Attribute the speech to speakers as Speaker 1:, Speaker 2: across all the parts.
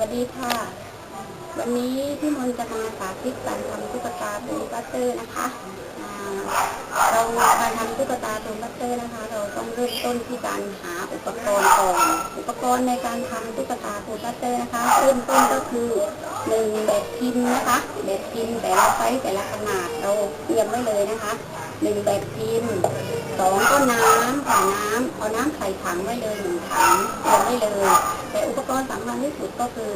Speaker 1: วัสดีค่ะ วันนี้พี่มนจะมาสาธิตการทำตุ๊กตาตูนบัตเตอร์นะคะเราการทำตุ๊กตาตูนบัตเตอร์นะคะ เราต้องเริ่มต้นที่การหาอุปกรณ์ก่อนอุปกรณ์ในการทำตุ๊กตาตูนบัตเตอร์นะคะเริ่มต้นก็คือหนึ่งแบบพิมพ์นะคะแบบพิมพ์แต่ละไซส์แต่ละขนาดเราเตรียมไว้เลยนะคะหนึ่งแบบพิมพ์สองก็น้ำค่ะน้ำเอาน้ำใส่ถังไว้เลยหนึ่งถังเตรียมไว้เลย อุปกรณ์สำคัญที่สุดก็คือ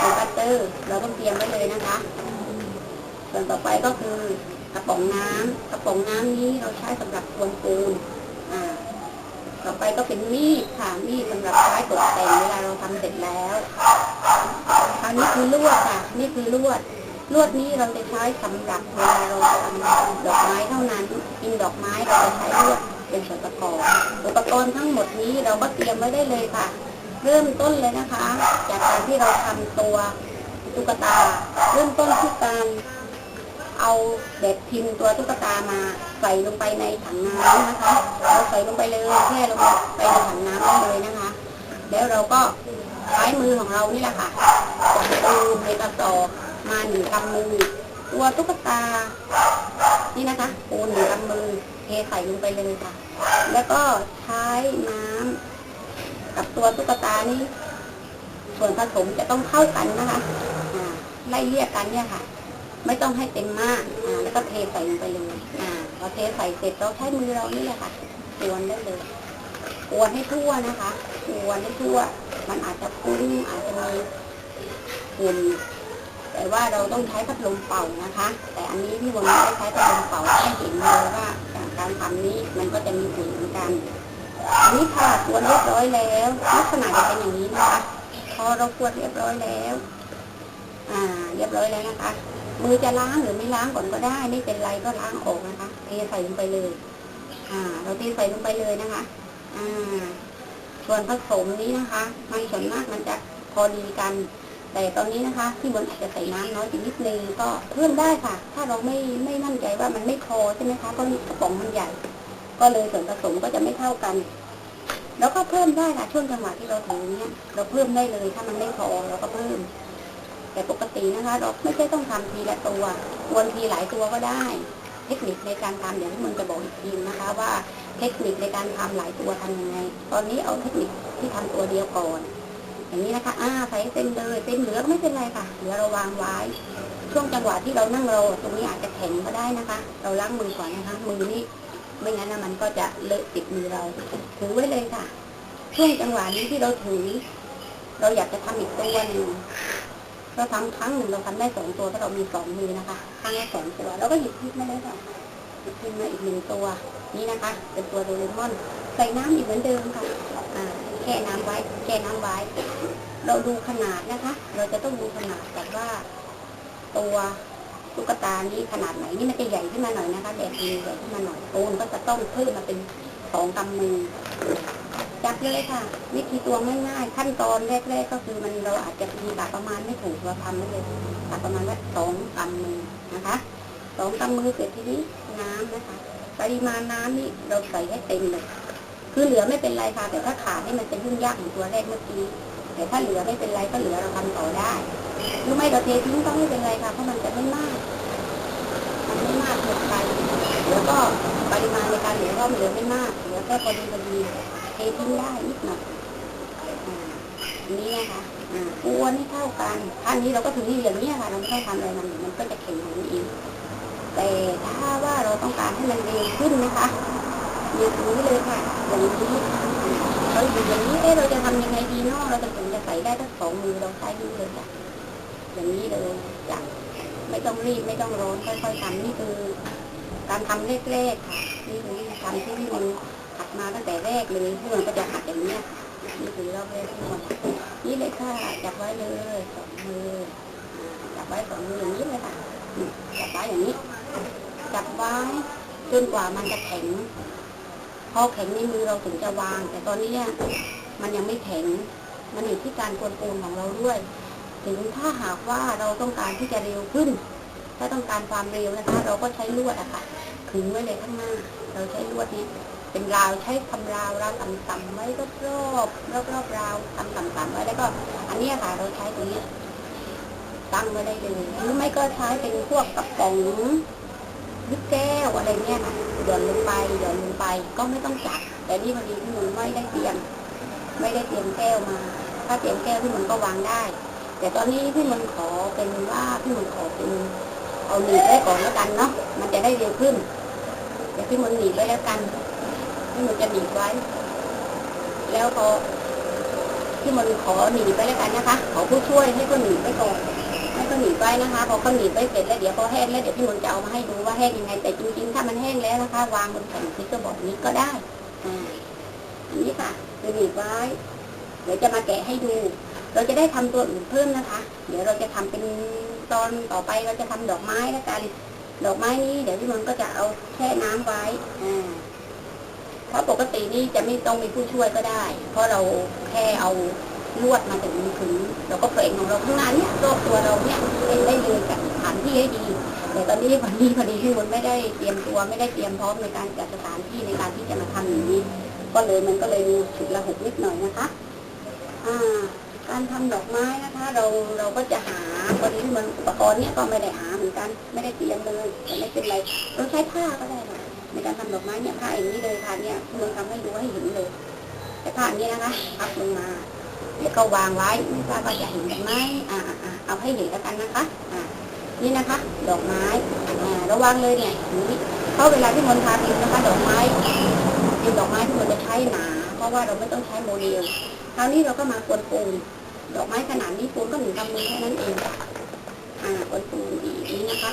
Speaker 1: ตัวบัตเตอร์เราต้องเตรียมไว้เลยนะคะ ส่วนต่อไปก็คือกระป๋องน้ำกระป๋องน้ำนี้เราใช้สำหรับกวนปูนอ่าต่อไปก็เป็นมีดค่ะมีดสำหรับใช้ตกแต่งเวลาเราทำเสร็จแล้วคราวนี้คือลวดค่ะนี่คือลวดลวดนี้เราจะใช้สำหรับเวลาเราทำดอกไม้เท่านั้นกินดอกไม้เราจะใช้ลวดเป็นส่วนประกอบอุปกรณ์ทั้งหมดนี้เราก็เตรียมไว้ได้เลยค่ะ เริ่มต้นเลยนะคะ จากการที่เราทำตัวตุ๊กตา เริ่มต้นที่การเอาแบบพิมพ์ตัวตุ๊กตามาใส่ลงไปในถังน้ำนะคะเราใส่ลงไปเลยแช่ลงไปในถังน้ำได้เลยนะคะ แล้วเราก็ใช้มือของเรานี่แหละค่ะจับปูในกระสอบมาหนึ่งกำมือ ตัวตุ๊กตา นี่นะคะปูหนึ่งกำมือเทใส่ลงไปเลยค่ะ แล้วก็ใช้น้ำ กับตัวตุ๊กตานี้ส่วนผสมจะต้องเข้ากันนะคะไล่เลี่ยกันเนี่ยค่ะ ไม่ต้องให้เต็มมากอ่าแล้วก็เทใส่ลงไปเลยอ่าพอเทใส่เสร็จเราใช้มือเรานี่แหละค่ะกวนได้เลยกวนให้ทั่วนะคะกวนให้ทั่ว มันอาจจะฟุ้งอาจจะมีฝุ่นแต่ว่าเราต้องใช้พัดลมเป่านะคะ แต่อันนี้พี่บนไม่ได้ใช้พัดลมเป่าให้เห็นเลยว่าการทำนี้มันก็จะมีฝุ่นเหมือนกัน อันนี้ค่ะกวนเรียบร้อยแล้วลักษณะจะเป็นอย่างนี้นะคะพอเรากวนเรียบร้อยแล้ว อ่า เรียบร้อยแล้วนะคะ มือจะล้างหรือไม่ล้างก่อนก็ได้ไม่เป็นไรก็ล้างออกนะคะเทใส่ลงไปเลย อ่า เราเทใส่ลงไปเลยนะคะ อ่า ส่วนผสมนี้นะคะมันส่วนมากมันจะพอดีกันแต่ตอนนี้นะคะที่บนอาจจะใส่น้ำน้อยไปนิดนึงก็เพิ่มได้ค่ะ ถ้าเราไม่ไม่มั่นใจว่ามันไม่พอใช่ไหมคะเพราะกระป๋องมันใหญ่ ก็เลยส่วนผสมก็จะไม่เท่ากัน แล้วก็เพิ่มได้ค่ะช่วงจังหวะที่เราถือเนี่ยเราเพิ่มได้เลยถ้ามันไม่พอเราก็เพิ่ม แต่ปกตินะคะ เราไม่ใช่ต้องทำทีละตัววนทีหลายตัวก็ได้ เทคนิคในการทำอย่างที่มันจะบอกอีกทีนะคะ ว่าเทคนิคในการทำหลายตัวทำยังไง ตอนนี้เอาเทคนิคที่ทำตัวเดียวก่อนอย่างนี้นะคะ อ่าใส่ให้เต็มเลยเต็มเหลือก็ไม่เป็นไรค่ะ เหลือเราวางไว้ ช่วงจังหวะที่เรานั่งรอตรงนี้อาจจะแข็งก็ได้นะคะ เราล้างมือก่อนนะคะ มือนี่ ไม่งั้นนะมันก็จะเลอะติดมือเรา ถือไว้เลยค่ะช่วงจังหวะนี้ที่เราถือ เราอยากจะทำอีกตัวหนึ่งเราทำครั้งหนึ่งเราทำได้สองตัวเพราะเรามีสองมือนะคะครั้งละสองตัวเราก็หยิบพิมพ์มาเลยค่ะหยิบพิมพ์มาอีกหนึ่งตัว นี่นะคะ เป็นตัวโดเรมอน ใส่น้ำอีกเหมือนเดิมค่ะแช่น้ำไว้แช่น้ำไว้ เราดูขนาดนะคะ เราจะต้องดูขนาดแต่ว่าตัว ตุ๊กตานี้ขนาดไหนนี่มันจะใหญ่ขึ้นมาหน่อยนะคะแบบนี้ใหญ่ขึ้นมาหน่อยปูนก็จะต้องเพิ่มมาเป็นสองกำมือจับเลยค่ะ วิธีตัวง่ายๆขั้นตอนแรกๆก็คือมันเราอาจจะมีกะประมาณไม่ถูกเราทำไม่เลยกะประมาณว่าสองกำมือนะคะสองกำมือเสร็จทีนี้น้ำนะคะ ปริมาณน้ำนี่เราใส่ให้เต็มเลยคือเหลือไม่เป็นไรค่ะแต่ถ้าขาดนี่มันจะยุ่งยากเหมือนตัวแรกเมื่อกี้แต่ถ้าเหลือไม่เป็นไรก็เหลือเราทำต่อได้ หรือไม่เราเททิ้งก็ไม่เป็นไรค่ะเพราะมันจะไม่มาก มันไม่มากเกินไปแล้วก็ปริมาณในการเหลือก็เหลือไม่มากเหลือแค่พอดีพอดีเททิ้งได้นิดหน่อยอันนี้นะคะอ่าอ้วนให้เท่ากันท่านนี้เราก็ถึงนี่อย่างนี้ค่ะเราไม่ต้องทำอะไรมันมันก็จะแข็งของมันเองแต่ถ้าว่าเราต้องการให้มันเร็วขึ้นนะคะอย่างนี้เลยค่ะอย่างนี้เราอยู่อย่างนี้เอ๊ะเราจะทำยังไงดีเนาะเราจะถึงจะใส่ได้ทั้งสองมือเราใช้มือเลยค่ะ อย่างนี้เลยจ้ะไม่ต้องรีบไม่ต้องร้อนค่อยๆทำนี่คือการทำแรกๆค่ะนี่คือทำที่พี่มันหัดมาตั้งแต่แรกเลยพี่มันก็จะหัดอย่างเนี้ยนี่คือรอบแรกที่มันนี่เลยค่ะจับไว้เลยสองมือจับไว้สองมืออย่างนี้เลยค่ะจับไว้อย่างนี้ จับไว้จนกว่ามันจะแข็งพอแข็งในมือเราถึงจะวาง แต่ตอนนี้เนี่ยมันยังไม่แข็ง มันอยู่ที่การกวนปูนของเราด้วย ถึงถ้าหากว่าเราต้องการที่จะเร็วขึ้น ถ้าต้องการความเร็วนะคะ เราก็ใช้ลวดอะค่ะขึงไว้เลยข้างหน้า เราใช้ลวดนี้ เป็นราวใช้ทำราวราวต่ำๆไว้รอบรอบรอบรอบราวทำต่ำๆไว้แล้วก็ อันนี้ค่ะ เราใช้ตรงนี้ตั้งไว้ได้เลยหรือไม่ก็ใช้เป็นพวกกระป๋องลูกแก้วอะไรเงี้ยค่ะหย่อนลงไปหย่อนลงไปก็ไม่ต้องจับ แต่นี่พอดีพี่มนต์ไม่ได้เตรียม ไม่ได้เตรียมแก้วมา ถ้าเตรียมแก้วพี่มนต์ก็วางได้ แต่ตอนนี้พี่มันขอเป็นว่าพี่มันขอเป็นเอาหนีบไว้ก่อนแล้วกันเนาะมันจะได้เร็วขึ้นเดี๋ยวพี่มันหนีบไว้แล้วกันพี่มันจะหนีบไว้ แล้วพอพี่มันขอหนีบไว้แล้วกันนะคะ ขอผู้ช่วยให้เขาหนีบไว้ก่อนให้เขาหนีบไว้นะคะ พอเขาหนีบไว้เสร็จแล้วเดี๋ยวพอแห้งแล้วเดี๋ยวพี่มันจะเอามาให้ดูว่าแห้งยังไง แต่จริงๆถ้ามันแห้งแล้วนะคะ วางบนแผ่นสติ๊กเกอร์บอร์ดนี้ก็ได้อ่าอันนี้ค่ะคือหนีบไว้เดี๋ยวจะมาแกะให้ดู เราจะได้ทำตัวอื่นเพิ่มนะคะ เดี๋ยวเราจะทำเป็นตอนต่อไปเราจะทำดอกไม้แล้วกันดอกไม้นี้เดี๋ยวพี่มนก็จะเอาแช่น้ำไว้อ่าเพราะปกตินี่จะไม่ต้องมีผู้ช่วยก็ได้ เพราะเราแค่เอาลวดมาถึงถึงเราก็เปล่งของเราข้างหน้าเนี่ยรอบตัวเราเนี่ยเป็นได้เลยกับสถานที่ให้ดีแต่ตอนนี้วันนี้พอดีพี่มนไม่ได้เตรียมตัวไม่ได้เตรียมพร้อมในการจัดสถานที่ในการที่จะมาทำอย่างนี้ ก็เลยมันก็เลยมีฉุดระหุกนิดหน่อยนะคะ อ่า การทำดอกไม้นะคะ เราเราก็จะหาพอดีที่มันอุปกรณ์เนี่ยก็ไม่ได้หาเหมือนกัน ไม่ได้เตรียมเลยแต่ไม่เป็นไรเราใช้ผ้าก็ได้ค่ะในการทำดอกไม้เนี่ยผ้าอย่างนี้เลยค่ะเนี่ยคุณลองทำให้ดูให้เห็นเลย แต่ผ้านี้นะคะพับลงมาแล้วก็วางไว้ไม่ทราบว่าจะเห็นกันไหมอ่าอ่าเอาให้เห็นแล้วกันนะคะอ่านี่นะคะ ดอกไม้อ่าระวังเลยเนี่ยนี้เพราะเวลาที่มนทาดินนะคะ ดอกไม้เป็นดอกไม้ที่มันจะใช้หนา เพราะว่าเราไม่ต้องใช้โมเดลคราวนี้เราก็มากวนปูน ดอกไม้ขนาดนี้ปูนก็หนึ่งกำมือแค่นั้นเองอ่ากวนปูนอีกนี้นะคะ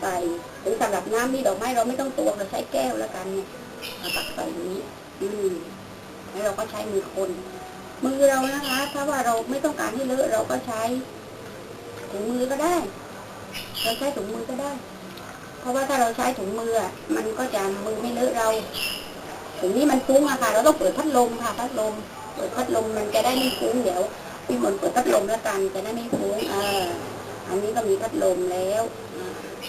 Speaker 1: ใส่ถึงสำหรับน้ำนี่ดอกไม้เราไม่ต้องตวงเราใช้แก้วแล้วกันเนี่ยเอาตักใส่อย่างนี้อืมแล้วเราก็ใช้มือคนมือเรานะคะ ถ้าว่าเราไม่ต้องการให้เลอะเราก็ใช้ถุงมือก็ได้ เราใช้ถุงมือก็ได้ เพราะว่าถ้าเราใช้ถุงมืออะมันก็จะมือไม่เลอะเราถุงนี้มันฟุ้งอะค่ะ เราต้องเปิดพัดลมค่ะ พัดลม เปิดพัดลมมันจะได้ไม่ฟุ้งเดี๋ยว พี่มนเปิดพัดลมแล้วกันจะได้ไม่ฟุ้งเอออันนี้ก็มีพัดลมแล้ว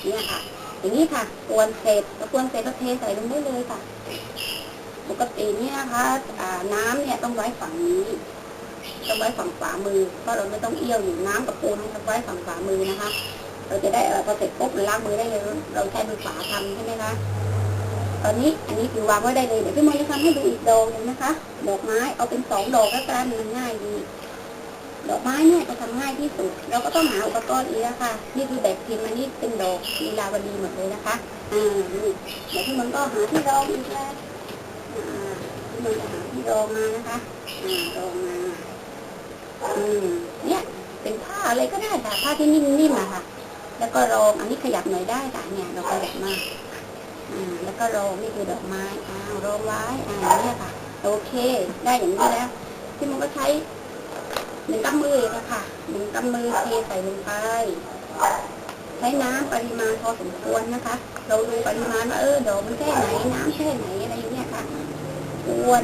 Speaker 1: เนี่ยค่ะ อย่างนี้ค่ะกวนเสร็จแล้วกวนเสร็จก็เทใส่ลงได้เลยค่ะ ปกติเนี่ยนะคะอ่าน้ำเนี่ยต้องไว้ฝั่งนี้ต้องไว้ฝั่งขวามือเพราะเราไม่ต้องเอี้ยวอยู่น้ำกับปูนต้องไว้ฝั่งขวามือนะคะ เราจะได้พอเสร็จปุ๊บเราล้างมือได้เลยเราใช้มือขวาทำใช่ไหมคะตอนนี้อันนี้คือวางไว้ได้เลยเดี๋ยวพี่มนจะทำให้ดูอีกดอกหนึ่งนะคะ ดอกไม้เอาเป็นสองดอกแล้วกันมันง่ายดี ดอกไม้เนี่ยจะทำง่ายที่สุด เราก็ต้องหาอุปกรณ์อีกแล้วค่ะ นี่คือแบบพิมพ์อันนี้เป็นดอกลีลาวดีหมดเลยนะคะ อ่านี่เดี๋ยวพี่มันก็หาที่รองอีกแล้วอ่าพี่มันจะหาที่รองมานะคะ อ่ารองมา อืม เนี่ย เป็นผ้าอะไรก็ได้ค่ะ ผ้าที่นิ่มๆอะค่ะ แล้วก็รอง อันนี้ขยับหน่อยได้ค่ะ เนี่ย เราขยับมา อ่า แล้วก็รองนี่คือดอกไม้อ้ารองไว้ อ่าเนี่ยค่ะ โอเค ได้อย่างนี้แล้ว ที่มันก็ใช้ หนึ่งกำมือเองค่ะหนึ่งกำมือเทใส่ลงไป ใช้น้ำปริมาณพอสมควรนะคะ เราดูปริมาณว่าเออดอกมันแค่ไหนน้ำแค่ไหนอะไรอย่างเงี้ยค่ะกวน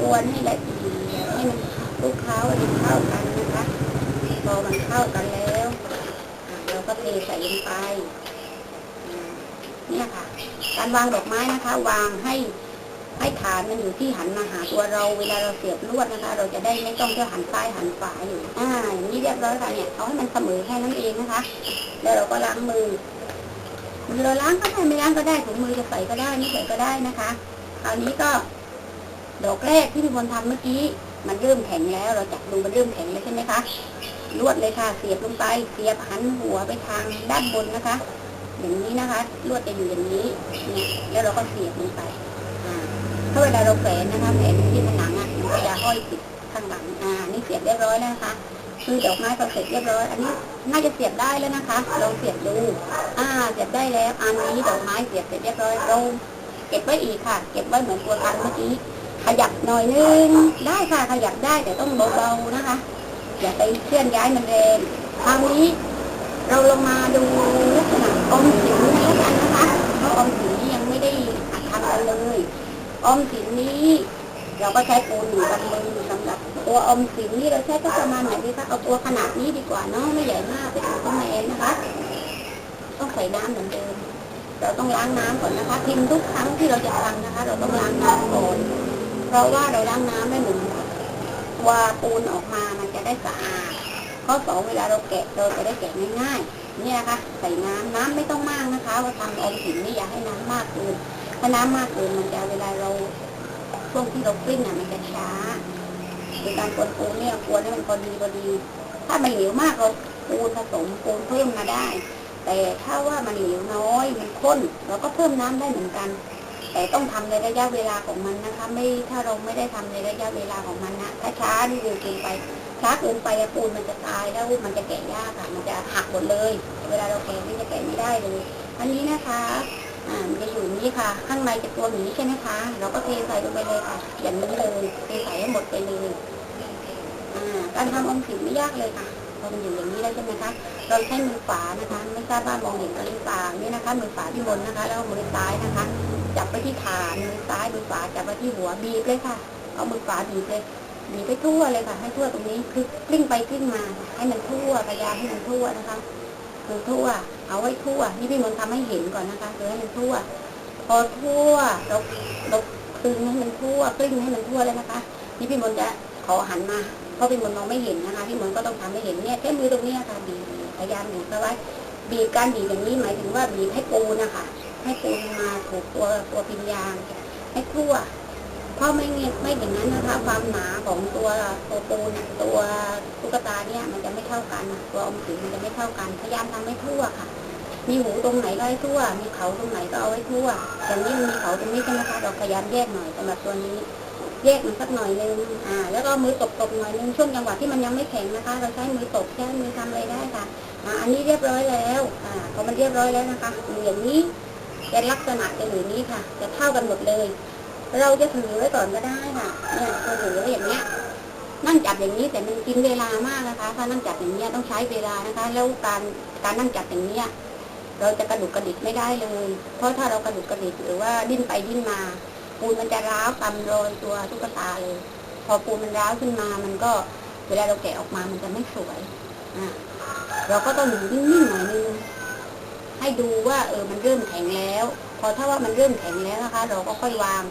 Speaker 1: กวนให้ละเอียดให้มันคลุกเคล้าให้มันเข้ากันนะคะพอมันเข้ากันแล้วเราก็เทใส่ลงไปเนี่ยค่ะ การวางดอกไม้นะคะ วางให้ ให้ฐานมันอยู่ที่หันมาหาตัวเราเวลาเราเสียบลวดนะคะ เราจะได้ไม่ต้องเที่ยวหันซ้ายหันขวาอยู่อ่าอย่างนี้เรียบร้อยค่ะเนี่ยเอาให้มันเสมอแค่นั้นเองนะคะ แล้วเราก็ล้างมือมือเราล้างก็ได้ไม่ล้างก็ได้ถุงมือจะใส่ก็ได้ไม่ใส่ก็ได้นะคะคราวนี้ก็ดอกแรกที่พี่มนต์ทำเมื่อกี้ มันเริ่มแข็งแล้ว เราจับดูมันเริ่มแข็งแล้วใช่ไหมคะลวดเลยค่ะเสียบลงไปเสียบหันหัวไปทางด้านบนนะคะ อย่างนี้นะคะลวดจะอยู่อย่างนี้เนี่ยแล้วเราก็เสียบลงไป ถ้าเวลาเราแขวนนะคะแขวนที่ผนังอะมันจะห้อยติดข้างหลังอ่านี่เสียบเรียบร้อยแล้วนะคะคือดอกไม้พอเสร็จเรียบร้อย อันนี้น่าจะเสียบได้แล้วนะคะลองเสียบดู อ่าเสียบได้แล้ว อันนี้ดอกไม้เสียบเสร็จเรียบร้อยเราเก็บไว้อีกค่ะ เก็บไว้เหมือนตัวกันเมื่อกี้ขยับหน่อยนึงได้ค่ะขยับได้แต่ต้องเบาๆนะคะ อย่าไปเคลื่อนย้ายมันแรงคราวนี้เราลงมาดูลักษณะอมสินแล้กันนะคะเพราะอมสียังไม่ได้หัดทำกันเลย ออมสินนี้ เราก็ใช้ปูนหนึ่งกำมือสำหรับตัวออมสินนี่เราใช้ก็ประมาณไหนดีคะเอาตัวขนาดนี้ดีกว่าเนาะไม่ใหญ่มากเป็นตัวแมนนะคะ ต้องใส่น้ำเหมือนเดิม เราต้องล้างน้ำก่อนนะคะพิมพ์ทุกครั้งที่เราจะทำนะคะ เราต้องล้างน้ำก่อนเพราะว่าเราล้างน้ำได้หนึ่งว่าปูนออกมามันจะได้สะอาดข้อสองเวลาเราแกะเราจะได้แกะง่ายๆเนี่ยนะคะใส่น้ำน้ำไม่ต้องมากนะคะ ว่าทำออมสินนี่อย่าให้น้ำมากเกิน ถ้าน้ำมากเกินมันจะเวลาเราช่วงที่เรากลิ้งอะมันจะช้าในการกวนปูนเนี่ยกวนให้มันพอดีพอดี ถ้ามันเหนียวมากเราปูนผสมปูนเพิ่มมาได้ แต่ถ้าว่ามันเหนียวน้อยมันข้นเราก็เพิ่มน้ำได้เหมือนกัน แต่ต้องทำในระยะเวลาของมันนะคะ ไม่ถ้าเราไม่ได้ทำในระยะเวลาของมันนะถ้าช้านี่เวกินไปช้าเกินไปปูนมันจะตายแล้วมันจะแกะยากค่ะมันจะหักหมดเลย เวลาเราแกะนี่จะแกะไม่ได้เลยอันนี้นะคะ อ่ามันจะอยู่อย่างนี้ค่ะ ข้างในจะตัวหมีใช่ไหมคะ เราก็เทใส่ลงไปเลยค่ะอย่างนี้เลยเทใส่ให้หมดไปเลยอ่าการทำอมสินไม่ยากเลยค่ะพอมันอยู่อย่างนี้แล้ใช่ไหมคะเราใช้มือขวานะคะ ไม่ทราบว่ามองเห็นหรือเปล่านี่นะคะ มือขวาที่บนนะคะ แล้วมือซ้ายนะคะ จับไปที่ฐานมือซ้ายมือขวาจับไปที่หัวบีบเลยค่ะ เอามือขวาบีบเลยบีบไปทั่วเลยค่ะ ให้ทั่วตรงนี้คือกลิ้งไปกลิ้งมา ให้มันทั่วพยายามให้มันทั่วนะคะ คือทั่ว เอาไว้ทั่ว นี่พี่มนต์ทำให้เห็นก่อนนะคะคือให้มันทั่ว พอทั่วเราเราคืนให้มันทั่วกลิ้งให้มันทั่วเลยนะคะ นี่พี่มนจะขอหันมาเพราะพี่มนมองไม่เห็นนะคะพี่มนก็ต้องทำให้เห็นเนี่ยแค่มือตรงนี้ค่ะบีบพยายามบีบเอาไว้บีบการบีบอย่างนี้หมายถึงว่าบีบให้ปูนะคะให้ปูมาถูกตัวตัวพิมยางให้ทั่ว เพราะไม่เงี้ยไม่อย่างนั้นนะคะ ความหนาของตัวตัวปูนตัวตุ๊กตาเนี่ยมันจะไม่เท่ากันตัวอมสินมันจะไม่เท่ากันพยายามทำให้ทั่วค่ะ มีหูตรงไหนก็ให้ทั่ว มีเขาตรงไหนก็เอาไว้ทั่วอย่างนี้มีเขาตรงนี้ใช่ไหมคะเราพยายามแยกหน่อยสำหรับตัวนี้แยกมันสักหน่อยนึงอ่า แล้วก็มือตบๆหน่อยนึงช่วงจังหวะที่มันยังไม่แข็งนะคะ เราใช้มือตบใช้มือทำอะไรได้ค่ะอ่าอันนี้เรียบร้อยแล้วอ่าพอมันเรียบร้อยแล้วนะคะอย่างนี้จะลักษณะจะอยู่นี้ค่ะ จะเท่ากันหมดเลย เราจะถือไว้ก่อนก็ได้ค่ะเนี่ยเราถือไว้อย่างเนี้ยนั่งจับอย่างนี้แต่มันกินเวลามากนะคะ ถ้านั่งจับอย่างเนี้ยต้องใช้เวลานะคะ แล้วการการนั่งจับอย่างเนี้ยเราจะกระดุกกระดิกไม่ได้เลย เพราะถ้าเรากระดุกกระดิกหรือว่าดิ้นไปดิ้นมา ปูนมันจะร้าวตำรอยตัวตุ๊กตาเลย พอปูนมันร้าวขึ้นมา มันก็เวลาเราแกะออกมามันจะไม่สวยอะเราก็ต้องอยู่นิ่งๆหน่อยนึงให้ดูว่าเออมันเริ่มแข็งแล้ว พอถ้าว่ามันเริ่มแข็งแล้วนะคะ เราก็ค่อยวาง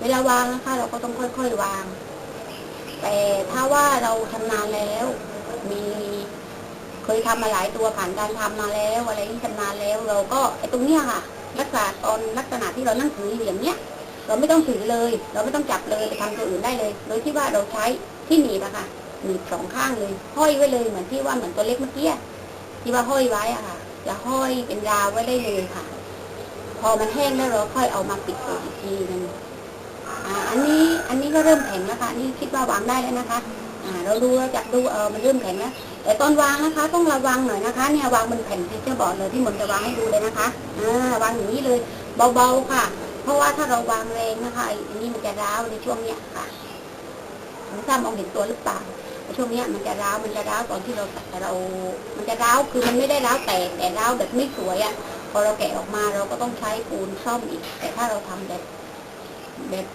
Speaker 1: เวลาวางนะคะ เราก็ต้องค่อยๆวาง แต่ถ้าว่าเราชำนาญแล้ว มีเคยทำมาหลายตัวผ่านการทำมาแล้วอะไรที่ชำนาญแล้ว เราก็ไอ้ตรงเนี้ยค่ะลักษณะตอนลักษณะที่เรานั่งถืออยู่อย่างเนี้ย เราไม่ต้องถือเลย เราไม่ต้องจับเลยไปทำตัวอื่นได้เลย โดยที่ว่าเราใช้ที่หนีบอะค่ะหนีบสองข้างเลย ห้อยไว้เลยเหมือนที่ว่าเหมือนตัวเล็กเมื่อกี้ที่ว่าห้อยไว้อะค่ะจะห้อยเป็นราวไว้ได้เลยค่ะ พอมันแห้งแล้วเราค่อยเอามาปิดตัวอีกทีนึง อ่าอันนี้อันนี้ก็เริ่มแข็งแล้วค่ะนี่คิดว่าวางได้แล้วนะคะอ่าเราดูเราจับดูเออมันเริ่มแข็งแล้วแต่ตอนวางนะคะ ต้องระวังหน่อยนะคะ เนี่ยวางบนแผ่นที่เจ้าบอร์ดเลยที่มนจะวางให้ดูเลยนะคะอ่าวางอย่างนี้เลยเบาๆค่ะ เพราะว่าถ้าเราวางแรงนะคะอันนี้มันจะร้าวในช่วงเนี้ยค่ะไม่ทราบมองเห็นตัวหรือเปล่าในช่วงเนี้ยมันจะร้าวมันจะร้าวตอนที่เราเรา มันจะร้าวคือมันไม่ได้ร้าวแตกแต่ร้าวแบบไม่สวยอะ่ะ พอเราแกะออกมาเราก็ต้องใช้ปูนซ่อมอีก แต่ถ้าเราทำแบบแบบ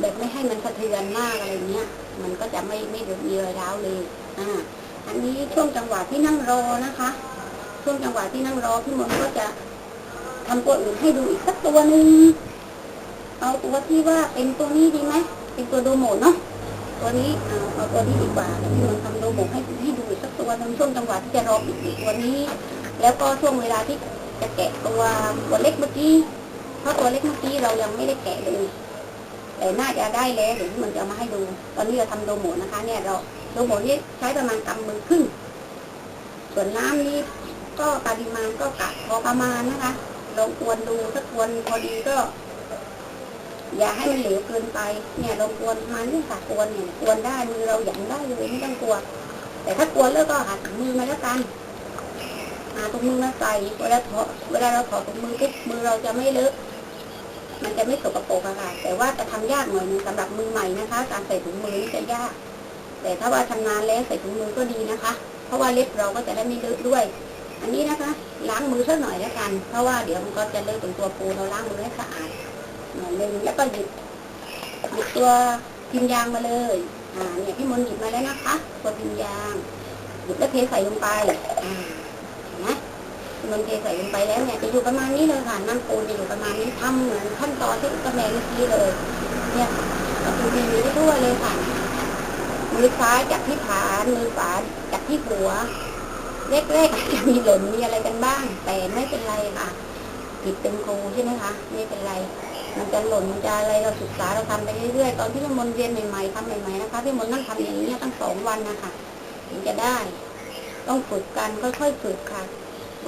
Speaker 1: แบบไม่ให้มันสะเทือนมากอะไรเงี้ย มันก็จะไม่ไม่มีรอยร้าวเลยอ่าอันนี้ช่วงจังหวะที่นั่งรอนะคะ ช่วงจังหวะที่นั่งรอพี่มนก็จะทำตัวอื่นให้ดูอีกสักตัวหนึ่งเอาตัวที่ว่าเป็นตัวนี้ดีไหมเป็นตัวโดโมเนาะตัวนี้เอาเอาตัวนี้ดีกว่าพี่มนทำโดโมให้ให้ดูอีกสักตัวหนึงช่วงจังหวะที่จะรออีกตัวนี้ แล้วก็ช่วงเวลาที่จะแกะตัวตัวเล็กเมื่อกี้เพราะตัวเล็กเมื่อกี้เรายังไม่ได้แกะเลย น่าจะได้แล้วเดี๋ยวพี่มนจะเอามาให้ดู ตอนนี้เราทำโดโมนะคะ เนี่ยเราโดโมนี่ใช้ประมาณกำมือครึ่งส่วนน้ำนี่ก็ปริมาณก็กะพอประมาณนะคะลองกวนดูถ้ากวนพอดีก็ อย่าให้มันเหลวเกินไป เนี่ยลองกวนปรมาณนี้ค่ะกวนเนี่ยกวนได้มือเราหยันได้เลยไม่ต้องกลัว แต่ถ้ากวนแล้วก็หาถุงมือมาแล้วกันหาถุงมือมาใส่เวลาถอดเวลาเราถอดถุงมือปุ๊บมือเราจะไม่เลอะ มันจะไม่สกปรกอะค่ะแต่ว่าจะทำยากหน่อยนึงสำหรับมือใหม่นะคะ การใส่ถุงมือจะยาก แต่ถ้าว่าชำนาญแล้วใส่ถุงมือก็ดีนะคะ เพราะว่าเล็บเราก็จะได้ไม่เลอะด้วย อันนี้นะคะล้างมือสักหน่อยแล้วกัน เพราะว่าเดี๋ยวมันก็จะเลอะตรงตัวปูเราล้างมือให้สะอาดหน่อยนึงแล้วก็หยิบหยิบตัวพิมยางมาเลยอ่าเนี่ยพี่มนหยิบมาแล้วนะคะตัวพิมยางหยิบแล้วเทใส่ลงไปอ่าเห็นไหม มันเทใส่ลงไปแล้วเนี่ยจะอยู่ประมาณนี้เลยค่ะน้ำปูนจะอยู่ประมาณนี้ทำเหมือนขั้นตอนที่กระแมเมื่อกี้เลย เนี่ยเราดูดีได้ด้วยเลยค่ะมือซ้ายจับที่ฐานมือขวาจับที่หัวแรกๆอาจจะมีหล่นมีอะไรกันบ้าง แต่ไม่เป็นไรค่ะผิดเป็นครูใช่ไหมคะไม่เป็นไร มันจะหล่นมันจะอะไรเราศึกษาเราทำไปเรื่อยๆตอนที่พี่มนเรียนใหม่ๆทำใหม่ๆนะคะพี่มนต์นั่งทำอย่างนี้ตั้งสองวันนะคะถึงจะได้ ต้องฝึกกันค่อยๆฝึกค่ะ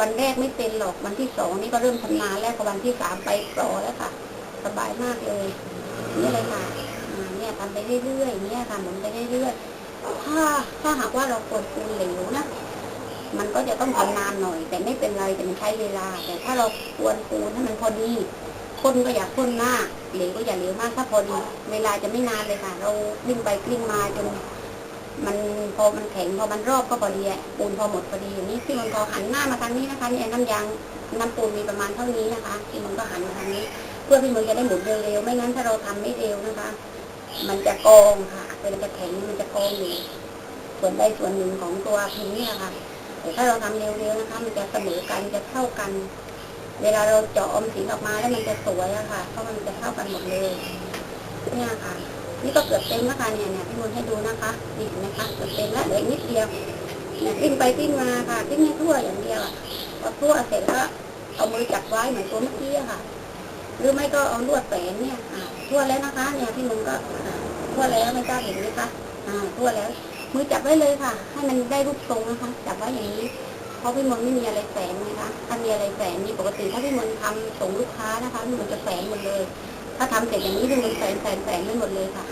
Speaker 1: วันแรกไม่เป็นหรอกวันที่สองนี่ก็เริ่มชำนาแล้วพอวันที่สามไปปลอแล้วค่ะ สบายมากเลยนี่เลยค่ะเนี่ยทำไปเรื่อยๆเนี่ยค่ะหมุนไปเรื่อยๆถ้าถ้าหากว่าเรากดปูนเหลวนะมันก็จะต้องทำนานหน่อย แต่ไม่เป็นไรแต่มันใช้เวลา แต่ถ้าเรากวนปูนให้มันพอดีคนก็อยากคนหน้าเหลวก็อย่าเหลวมากถ้าพอดีเวลาจะไม่นานเลยค่ะ เรากลิ้งไปกลิ้งมาจน มันพอมันแข็งพอมันรอบก็พอดีอะปูนพอหมดพอดีอย่างนี้ที่มันพอหันหน้ามาทางนี้นะคะเนี่ยน้ำยางน้ำปูนมีประมาณเท่านี้นะคะที่มันก็หันมาทางนี้ เพื่อพี่มันจะได้หมุนเร็วๆไม่งั้นถ้าเราทำไม่เร็วนะคะ มันจะกองค่ะเวลาจะแข็งมันจะกองอยู่ส่วนใดส่วนหนึ่งของตัวพิมพ์นี่แหละค่ะแต่ถ้าเราทำเร็วๆนะคะ มันจะเสมอกันจะเท่ากัน เวลาเราเจาะอมสินออกมาแล้วมันจะสวยอะค่ะเพราะมันจะเท่ากันหมดเลยเนี่ยค่ะ นี่ก็เกือบเต็มแล้วค่ะเนี่ยเนี่ยพี่มนให้ดูนะคะนี่เห็นไหมคะเกือบเต็มแล้วเหลือนิดเดียวเนี่ยกิ้งไปกิ้งมาค่ะกิ้งให้ทั่วอย่างเดียวอะพอทั่วเสร็จก็เอามือจับไว้เหมือนตัวเมื่อกี้ค่ะ หรือไม่ก็เอาลวดแฝนเนี่ยทั่วแล้วนะคะ เนี่ยพี่มนก็ทั่วแล้วไม่ทราเห็นไหมคะอ่าทั่วแล้ว มือจับไว้เลยค่ะ ให้มันได้รูปทรงนะคะ จับไว้อย่างนี้เพราะพี่มนไม่มีอะไรแฝงนะคะ ถ้ามีอะไรแฝงนี่ปกติถ้าพี่มนต์ทำส่งลูกค้านะคะพี่มนจะแฝงหมดเลย ถ้าทำเสร็จอย่างนี้พี่มนแฝงแฝงแฝงไม่หมดเลยค่ะ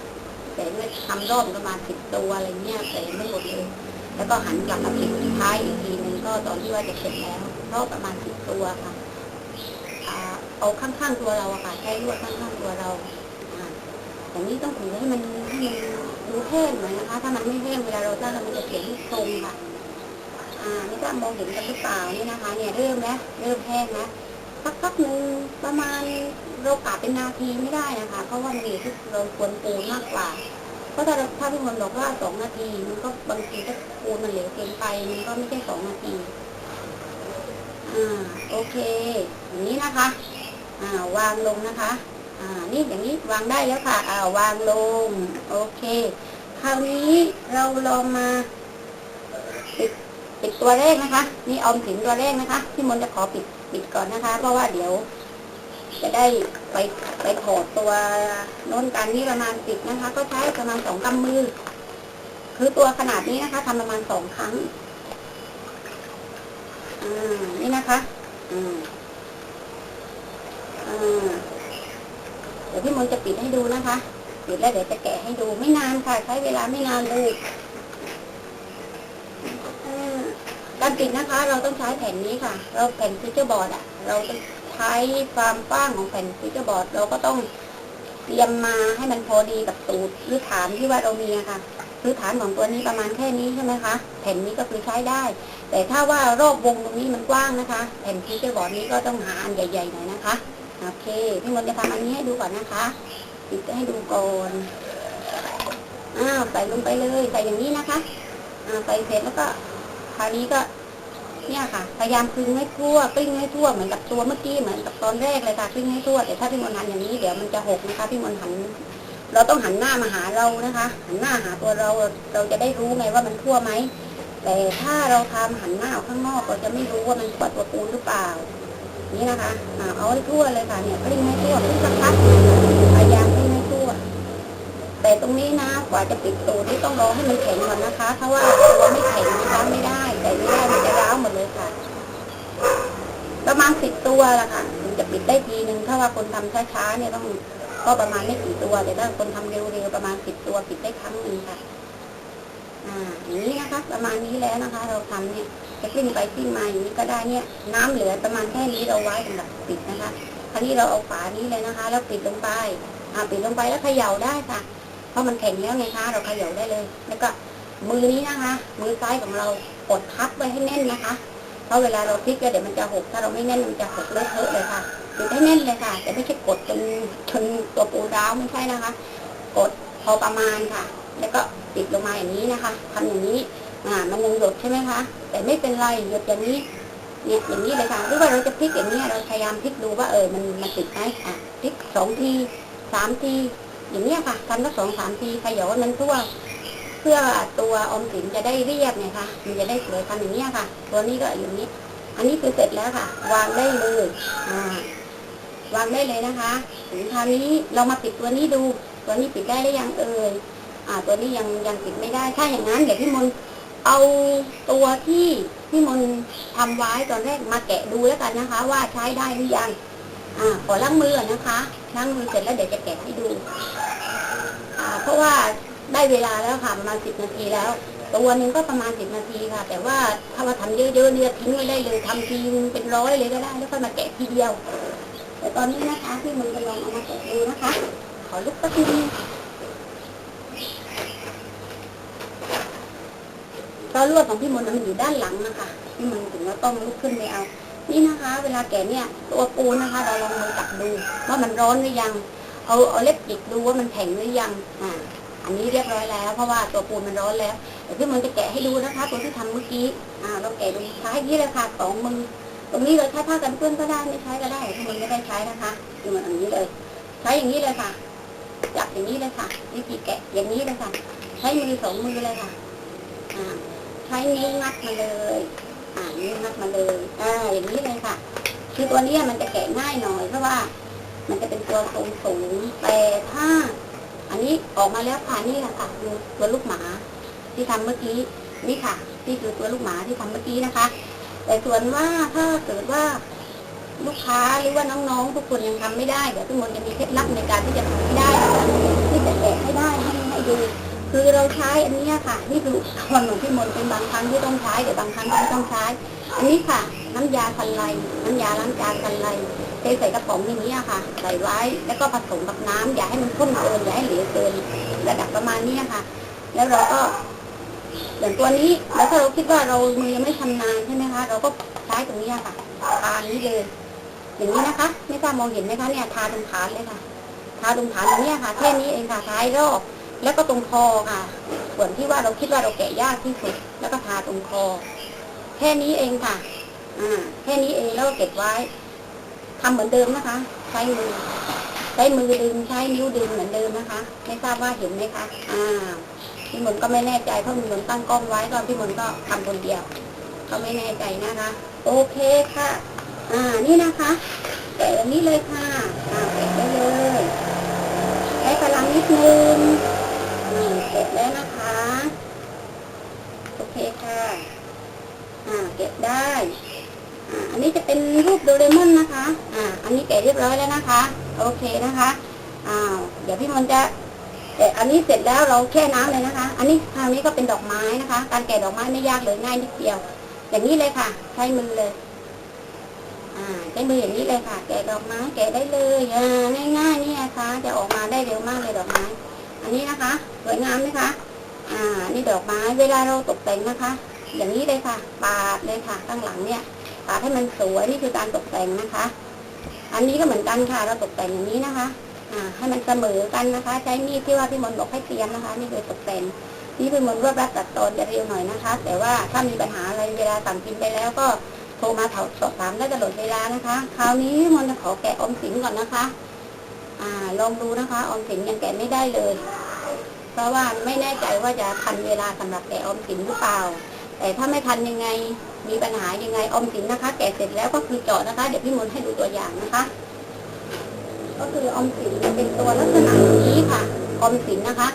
Speaker 1: แฝงไม่ทำรอบประมาณสิบตัวอะไรเงี้ยแฝงไม่หมดเลย แล้วก็หันกลับมาปิดท้ายอีกทีหนึ่งก็ตอนที่ว่าจะเสร็จแล้วรอบประมาณสิบตัวค่ะเอาข้างๆตัวเราอะค่ะใช้ลวดข้างๆตัวเราอย่างนี้ต้องถือให้มันให้มันดูแห้งหน่อยนะคะ ถ้ามันไม่แห้งเวลาเราตั้งมันจะเสียรูปทรงค่ะอ่านี่ก็มองเห็นกันหรือเปล่านี่นะคะ เนี่ยเริ่มแล้วเริ่มแห้งแล้ว สักพักหนึ่งประมาณเรากะเป็นนาทีไม่ได้นะคะ เพราะว่ามันอยู่ที่เราควรปูนมากกว่า เพราะถ้าถ้าพี่มนบอกว่าสองนาที มันก็บางทีถ้าปูนมันเหลวเกินไปมันก็ไม่ใช่สองนาทีอ่าโอเค อย่างนี้นะคะ อ่าวางลงนะคะ อ่านี่อย่างนี้วางได้แล้วค่ะ อ่าวางลง โอเค คราวนี้เราลองมาปิดปิดตัวแรกนะคะ นี่ออมสินตัวแรกนะคะ พี่มนจะขอปิด ปิดก่อนนะคะ เพราะว่าเดี๋ยว จะได้ไปไปถอดตัวโน้นกันนี่ประมาณสิบนะคะ ก็ใช้ประมาณสองกำมือ คือตัวขนาดนี้นะคะทำประมาณสองครั้งอ่านี่นะคะอ่าอ่าเดี๋ยวพี่มนจะปิดให้ดูนะคะ ปิดแล้วเดี๋ยวจะแกะให้ดูไม่นานค่ะ ใช้เวลาไม่นานเลยอ่า การปิดนะคะ เราต้องใช้แผ่นนี้ค่ะ เราแผ่นฟิวเจอร์บอร์ดอะเราจะใช้ความกว้างของแผ่นฟิวเจอร์บอร์ด เราก็ต้องเตรียมมาให้มันพอดีกับตูดหรือฐานที่ว่าเรามีอะค่ะคือฐานของตัวนี้ประมาณแค่นี้ใช่ไหมคะ แผ่นนี้ก็คือใช้ได้ แต่ถ้าว่ารอบวงตรงนี้มันกว้างนะคะ แผ่นฟิวเจอร์บอร์ดนี้ก็ต้องหาอันใหญ่ๆหน่อยนะคะ โอเค พี่มนจะทำอันนี้ให้ดูก่อนนะคะปิดให้ดูก่อนอ้าวใส่ลงไปเลย ใส่อย่างนี้นะคะ อ่า ใส่เสร็จแล้วก็ คราวนี้ก็ เนี่ยค่ะ พยายามคลึงให้ทั่วกลิ้งให้ทั่วเหมือนกับตัวเมื่อกี้เหมือนกับตอนแรกเลยค่ะกลิ้งให้ทั่วแต่ถ้าพี่มนหันอย่างนี้เดี๋ยวมันจะหกนะคะพี่มนหัน เราต้องหันหน้ามาหาเรานะคะ หันหน้าหาตัวเราเราจะได้รู้ไงว่ามันทั่วไหมแต่ถ้าเราทำหันหน้าออกข้างนอกเราจะไม่รู้ว่ามันทั่วตัวปูนหรือเปล่า นี่นะคะเอาให้ทั่วเลยค่ะเนี่ยกลิ้งให้ทั่วกลิ้งสักพักพยายามกลิ้งให้ทั่ว แต่ตรงนี้นะกว่าจะปิดตูดนี่ต้องรอให้มันแข็งก่อนนะคะเพราะว่าตัวไม่แข็งนะคะไม่ได้แต่ไม่ได้มันจะร้าวหมดเลยค่ะ ประมาณสิบตัวละค่ะถึงจะปิดได้ทีหนึ่งถ้าว่าคนทำช้าๆเนี่ยต้องก็ประมาณไม่กี่ตัวแต่ถ้าคนทำเร็วๆประมาณสิบตัวปิดได้ครั้งหนึ่งค่ะอ่าอย่างนี้นะคะ ประมาณนี้แล้วนะคะ เราทำเนี่ยจะกลิ้งไปกลิ้งมาอย่างนี้ก็ได้เนี่ย น้ำเหลือประมาณแค่นี้เราไว้สำหรับปิดนะคะคราวนี้เราเอาฝานี้เลยนะคะ แล้วปิดลงไปอ่าปิดลงไปแล้วเขย่าได้ค่ะ เพราะมันแข็งแล้วไงคะเราเขย่าได้เลย แล้วก็มือนี้นะคะ มือซ้ายของเรากดทับไว้ให้แน่นนะคะ เพราะเวลาเราพลิกแล้วเดี๋ยวมันจะหก ถ้าเราไม่แน่นมันจะหกเลอะเทอะเลยค่ะปิดให้แน่นเลยค่ะ แต่ไม่ใช่กดจนจนตัวปูร้าวไม่ใช่นะคะ กดพอประมาณค่ะ แล้วก็ปิดลงมาอย่างนี้นะคะทำอย่างนี้อ่ามันยังหยดใช่ไหมคะ แต่ไม่เป็นไรหยดอย่างนี้เนี่ยอย่างนี้เลยค่ะหรือว่าเราจะพลิกอย่างนี้เราพยายามพลิกดูว่าเออมันมันติดไหมอะพลิกสองทีสามที อย่างเนี้ยค่ะทำสักสองสามทีขย่าให้มันทั่ว เพื่อตัวอมสินจะได้เรียบไงคะมันจะได้สวยทำอย่างเนี้ยค่ะ ตัวนี้ก็อย่างนี้ อันนี้คือเสร็จแล้วค่ะ วางได้เลยอ่าวางได้เลยนะคะถึงคราวนี้เรามาปิดตัวนี้ดู ตัวนี้ปิดได้หรือยังเอ่ยอ่า ตัวนี้ยังยังปิดไม่ได้ถ้าอย่างนั้นเดี๋ยวพี่มนเอาตัวที่พี่มนต์ทำไว้ตอนแรกมาแกะดูแล้วกันนะคะ ว่าใช้ได้หรือยังอ่าขอล้างมือนะคะล้างมือเสร็จแล้วเดี๋ยวจะแกะให้ดู เพราะว่าได้เวลาแล้วค่ะประมาณสิบนาทีแล้ว ตัวนึงก็ประมาณสิบนาทีค่ะ แต่ว่าถ้าว่าทำเยอะๆเนี่ยทิ้งไว้ได้เลยทำทีนึงเป็นร้อยเลยก็ได้แล้วค่อยมาแกะทีเดียว แต่ตอนนี้นะคะพี่มนต์จะลองเอามาแกะดูนะคะ ขอลุกสักทีตอนลวดของพี่มนต์มันอยู่ด้านหลังนะคะพี่มนต์ถึงว่าต้องลุกขึ้นไปเอา นี่นะคะ เวลาแกะเนี่ยตัวปูนะคะ เราลองมือจับดูว่ามันร้อนหรือยัง เอาเอาเล็บจิกดูว่ามันแข็งหรือยังอ่าอันนี้เรียบร้อยแล้ว เพราะว่าตัวปูนมันร้อนแล้วเดี๋ยวพี่มนจะแกะให้ดูนะคะ ตัวที่ทำเมื่อกี้อ่าเราแกะดูใช้ที่เลยค่ะสองมือตรงนี้เลยใช้ผ้ากันเปื้อนก็ได้ไม่ใช้ก็ได้พี่มนไม่ได้ใช้นะคะดูมันอย่างนี้เลย ใช้อย่างนี้เลยค่ะจับอย่างนี้เลยค่ะวิธีแกะอย่างนี้เลยค่ะ ใช้มือสองมือเลยค่ะอ่าใช้นิ้วงัดมาเลยอ่านิ้วงัดมาเลยอ่าอย่างนี้เลยค่ะ คือตัวนี้มันจะแกะง่ายหน่อยเพราะว่า มันจะเป็นตัวทรงสูงแต่ถ้า อันนี้ออกมาแล้วค่ะนี่แหละค่ะดูตัวลูกหมา ที่ทำเมื่อกี้นี่ค่ะนี่คือตัวลูกหมาที่ทำเมื่อกี้นะคะ แต่ส่วนว่าถ้าเกิดว่าลูกค้าหรือว่าน้องๆ ทุกคนยังทำไม่ได้เดี๋ยวทุกคนจะมีเคล็ดลับในการที่จะทำให้ได้ที่จะแกะให้ได้ให้ให้ดูคือเราใช้อันนี้ค่ะ นี่คือคนของพี่มนเป็นบางครั้งที่ต้องใช้แต่บางครั้งที่ไม่ต้องใช้อันนี้ค่ะ น้ำยาคันไลน้ำยาล้างจานคันไล เทใส่กระป๋องอย่างนี้ค่ะ ใส่ไว้แล้วก็ผสมกับน้ำอย่าให้มันข้นเกินอย่าให้เหลวเกินระดับประมาณนี้ค่ะ แล้วเราก็อย่างตัวนี้แล้วถ้าเราคิดว่าเรามือยังไม่ชำนาญใช่ไหมคะ เราก็ใช้ตรงนี้ค่ะทานี้เลยอย่างนี้นะคะ ไม่ทราบมองเห็นไหมคะเนี่ยทาตรงฐานเลยค่ะทาตรงฐานตรงนี้ค่ะแค่นี้เองค่ะท้ายรอบแล้วก็ตรงคอค่ะ ส่วนที่ว่าเราคิดว่าเราแกะยากที่สุด แล้วก็ทาตรงคอ แค่นี้เองค่ะอ่าแค่นี้เองแล้วก็เก็บไว้ ทำเหมือนเดิมนะคะ ใช้มือ ใช้มือดึงใช้นิ้วดึงเหมือนเดิมนะคะ ไม่ทราบว่าเห็นไหมคะอ่าพี่มนก็ไม่แน่ใจเพราะพี่มนต์ตั้งกล้องไว้ก็พี่มนก็ทำคนเดียว ก็ไม่แน่ใจนะคะ โอเคค่ะ อ่านี่นะคะแกะแบบนี้เลยค่ะอ่าแกะได้เลยใช้พลังนิดนึงอ่เสร็จแล้วนะคะ โอเคค่ะ อ่าเก็บได้ อันนี้จะเป็นรูปโดเรมอนนะคะ อ่า อันนี้แกะเรียบร้อยแล้วนะคะ โอเคนะคะ อ้าว เดี๋ยวพี่มนจะแต่อันนี้เสร็จแล้วเราแช่น้ำเลยนะคะ อันนี้คราวนี้ก็เป็นดอกไม้นะคะ การแกะดอกไม้ไม่ยากเลยง่ายนิดเดียว อย่างนี้เลยค่ะ ใช้มือเลย อ่า ใช้มืออย่างนี้เลยค่ะ แกะดอกไม้แกะได้เลยอ่าง่ายๆนี่นะคะ จะออกมาได้เร็วมากเลยดอกไม้ อันนี้นะคะ สวยงามไหมคะ อ่า นี่ดอกไม้ เวลาเราตกแต่งนะคะ อย่างนี้เลยค่ะ ปาดเลยค่ะ ข้างหลังเนี่ยาดให้มันสวยนี่คือการตกแต่งนะคะ อันนี้ก็เหมือนกันค่ะเราตกแต่งอย่างนี้นะคะให้มันเสมอกันนะคะ ใช้มีดที่ว่าพี่มนบอกให้เตรียมนะคะ นี่คือตกแต่งนี่พี่มนรวบรัดตัดตอนจะเร็วหน่อยนะคะ แต่ว่าถ้ามีปัญหาอะไรเวลาสั่งกินไปแล้วก็โทรมาถาสอบถามได้ตลอดเวลานะคะ คราวนี้มนจะขอแกะอมสินก่อนนะคะ อ่าลองดูนะคะอมสินยังแกะไม่ได้เลย เพราะว่าไม่แน่ใจว่าจะทันเวลาสำหรับแกะออมสินหรือเปล่า แต่ถ้าไม่ทันยังไงมีปัญหายังไงออมสินนะคะ แกะเสร็จแล้วก็คือเจาะนะคะ เดี๋ยวพี่มนให้ดูตัวอย่างนะคะ ก็คือออมสินเป็นตัวลักษณะอย่างนี้ค่ะออมสินนะคะ